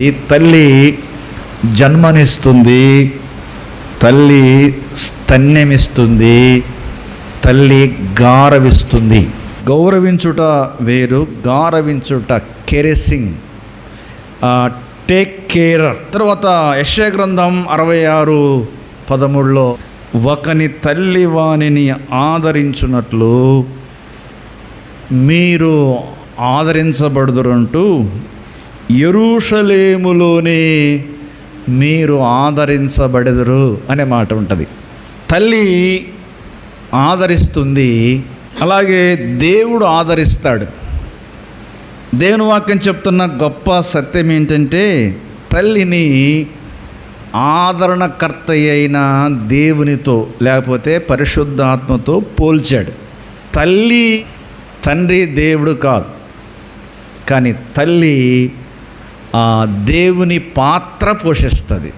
ఈ తల్లి జన్మనిస్తుంది తల్లి స్తన్యమిస్తుంది తల్లి గారవిస్తుంది. గౌరవించుట వేరు గారవించుట కెరెసింగ్. టేక్ కేరర్ తర్వాత యశ్య గ్రంథం అరవై ఆరు పదమూడులో ఒకని తల్లి వాణిని ఆదరించున్నట్లు మీరు ఆదరించబడుదురంటూ ఎరుషలేములోనే మీరు ఆదరించబడెదరు అనే మాట ఉంటుంది. తల్లి ఆదరిస్తుంది అలాగే దేవుడు ఆదరిస్తాడు. దేవుని వాక్యం చెప్తున్న గొప్ప సత్యం ఏంటంటే తల్లిని ఆదరణకర్త అయిన దేవునితో లేకపోతే పరిశుద్ధాత్మతో పోల్చాడు. తల్లి తండ్రి దేవుడు కాదు కానీ తల్లి దేవుని పాత్ర పోషిస్తుంది.